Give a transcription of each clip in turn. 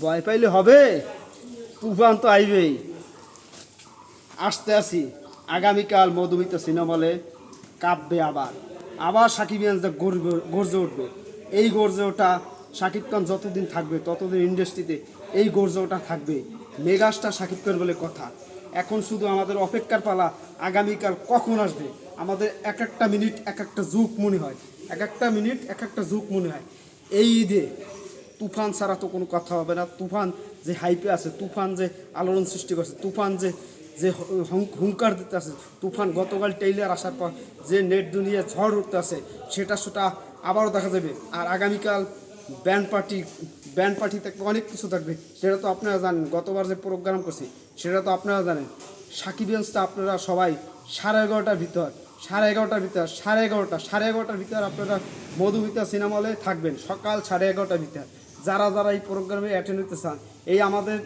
ভয় পাইলে হবে? তুফান তো আইবেই। আসতে আসি। আগামীকাল মধুমিতা সিনেমলে কাঁপবে আবার। আবার সাকিব গর্বে, গর্জে উঠবে। এই গর্জে ওঠা সাকিব খান যতদিন থাকবে, ততদিন ইন্ডাস্ট্রিতে এই গর্জে ওঠা থাকবে। মেগাস্টার সাকিব খান বলে কথা। এখন শুধু আমাদের অপেক্ষার পালা, আগামীকাল কখন আসবে? আমাদের এক একটা মিনিট, এক একটা যুগ মনে হয়। এক একটা মিনিট, এক একটা যুগ মনে হয়। এই ঈদে তুফান ছাড়া তো কোনো কথা হবে না। তুফান যে হাইপে আছে, তুফান যে আলোড়ন সৃষ্টি করছে, তুফান যে যে হুঙ্কার দিতে আছে, তুফান গতকাল টেইলার আসার পর যে নেট দুনিয়া ঝড় উঠতে আছে, সেটা সেটা আবারও দেখা যাবে। আর আগামীকাল ব্যান্ড পার্টি ব্যান্ড পার্টি থাকবে অনেক কিছু থাকবে, সেটা তো আপনারা জানেন। গতবার যে প্রোগ্রাম করছি, সেটা তো আপনারা জানেন। সাকিবিয়ান্সটা আপনারা সবাই সাড়ে এগারোটার ভিতর, সাড়ে এগারোটার ভিতর, সাড়ে এগারোটা, সাড়ে এগারোটার ভিতর আপনারা মধুমিতা সিনেমা হলে থাকবেন, সকাল সাড়ে এগারোটার ভিতর। যারা যারা এই প্রোগ্রামে অ্যাটেন্ড হতে চান এই আমাদের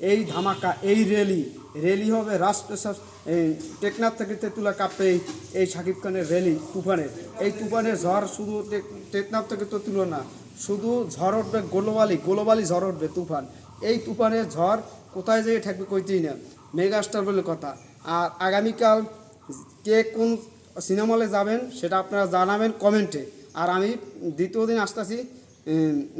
এই ধামাকা, এই র্যালি র্যালি হবে রাজপ্রসাদ এই টেকনাফ থেকে তেঁতুলা কাপে এই শাকিব খানের র্যালি তুফানের। এই তুফানের ঝড় শুধু টেক- টেকনাফ থেকে তেঁতুলো না, শুধু ঝড় উঠবে গোলোবালি গোলোবালি ঝড় উঠবে তুফান। এই তুফানের ঝড় কোথায় যেয়ে থাকবে কইতেই না, মেগাস্টার বলে কথা। আর আগামীকাল কে কোন সিনেমা হলে যাবেন, সেটা আপনারা জানাবেন কমেন্টে। আর আমি দ্বিতীয় দিন আসতেছি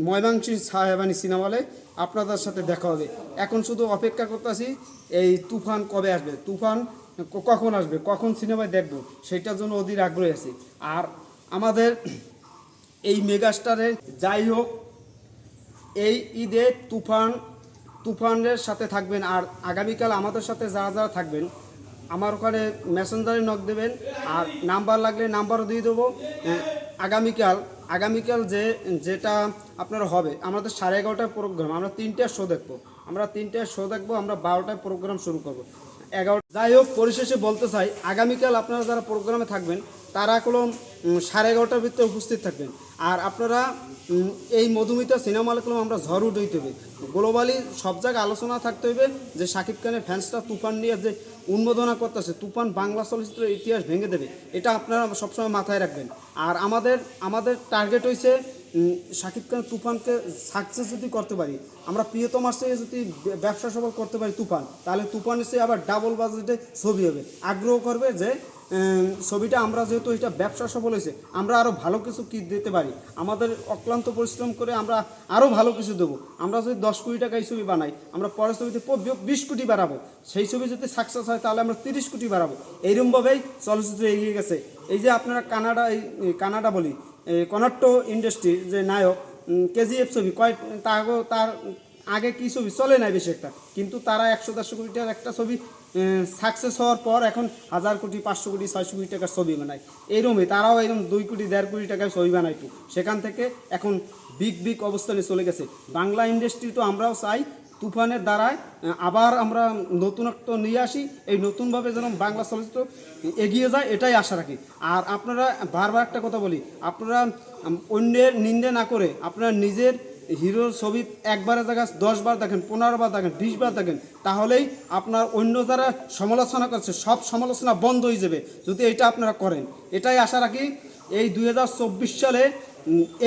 ময়মাংসী সাহেবানি সিনেমা হলে আপনাদের সাথে দেখা হবে। এখন শুধু অপেক্ষা করতেছি এই তুফান কবে আসবে? তুফান কখন আসবে? কখন সিনেমায় দেখব? সেটার জন্য অধীর আগ্রহী আছি। আর আমাদের এই মেগাস্টারের যাই হোক এই ঈদে তুফান তুফানের সাথে থাকবেন। আর আগামীকাল আমাদের সাথে যারা যারা থাকবেন আমার ওখানে মেসেঞ্জারে নক দেবেন। আর নাম্বার লাগলে নাম্বারও দিয়ে দেবো। আহ, আগামীকাল আগামীকাল যে, যেটা আপনার হবে আমাদের সাড়ে এগারোটায় প্রোগ্রাম আমরা তিনটার শো দেখব। আমরা তিনটার শো দেখব, আমরা বারোটায় প্রোগ্রাম শুরু করব। এগারো, যাই হোক, পরিশেষে বলতে চাই, আগামীকাল আপনারা যারা প্রোগ্রামে থাকবেন, তারা কোনো সাড়ে এগারোটার ভিতরে উপস্থিত থাকবেন। আর আপনারা এই মধুমিতা সিনেমা হলে আমরা ঝড় হইতে হবে গ্লোবালি সব জায়গায় আলোচনা থাকতে হইবে যে শাকিব খানের ফ্যান্সটা তুফান নিয়ে যে উন্মোদনা করতেছে, তুফান বাংলা চলচ্চিত্রের ইতিহাস ভেঙে দেবে, এটা আপনারা সবসময় মাথায় রাখবেন। আর আমাদের আমাদের টার্গেট হয়েছে শাকিব খান তুফানকে সাকসেস যদি করতে পারি, আমরা প্রিয়তমার চেয়ে যদি ব্যবসা সফল করতে পারি তুফান, তাহলে তুফানের চেয়ে আবার ডাবল বাজেটে ছবি হবে। আগ্রহ করবে যে ছবিটা আমরা যেহেতু এটা ব্যবসা সফল হয়েছে, আমরা আরও ভালো কিছু কি দিতে পারি? আমাদের অক্লান্ত পরিশ্রম করে আমরা আরও ভালো কিছু দেবো। আমরা যদি দশ কোটি টাকা এই ছবি বানাই, আমরা পরের ছবিতে বিশ কোটি বাড়াবো। সেই ছবি যদি সাকসেস হয়, তাহলে আমরা তিরিশ কোটি বাড়াবো। এইরকমভাবেই চলচ্চিত্র এগিয়ে গেছে। এই যে আপনারা কানাডা, এই কানাডা বলি, এই কনাট্টো ইন্ডাস্ট্রির যে নায়ক কেজিএফ ছবি কয় তার তার আগে কি ছবি? চলে নাই বেশি একটা। কিন্তু তারা একশো দেড়শো কোটি টাকার একটা ছবি সাকসেস হওয়ার পর এখন হাজার কোটি, পাঁচশো কোটি, ছয়শো কোটি টাকার ছবি বানায়। এইরকমই তারাও এরকম দুই কোটি, দেড় কোটি টাকার ছবি বানাইতো সেখান থেকে এখন বিগ বিগ অবস্থানে চলে গেছে। বাংলা ইন্ডাস্ট্রি তো আমরাও চাই তুফানের দ্বারায় আবার আমরা নতুনত্ব নিয়ে আসি, এই নতুনভাবে যেন বাংলা চলচ্চিত্র এগিয়ে যায়, এটাই আশা রাখি। আর আপনারা বারবার একটা কথা বলি, আপনারা অন্যের নিন্দে না করে আপনারা নিজের হিরোর ছবি একবারের জায়গায় দশ বার দেখেন পনেরো বার দেখেন বিশ বার দেখেন, তাহলেই আপনার অন্য যারা সমালোচনা করছে, সব সমালোচনা বন্ধ হয়ে যাবে যদি এটা আপনারা করেন। এটাই আশা রাখি এই দু হাজার চব্বিশ সালে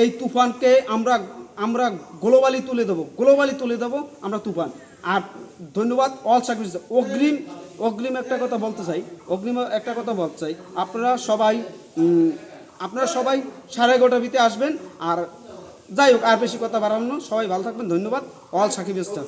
এই তুফানকে আমরা আমরা গ্লোবালি তুলে দেবো গ্লোবালি তুলে দেবো আমরা তুফান। আর ধন্যবাদ অল সার্ভিস অগ্রিম অগ্রিম একটা কথা বলতে চাই, অগ্রিম একটা কথা বলতে চাই। আপনারা সবাই আপনারা সবাই সাড়ে এগারোটার ভিতরে আসবেন, আর যাই হোক আর বেশি কথা বাড়ানো সবাই ভালো থাকবেন ধন্যবাদ। All Shakib star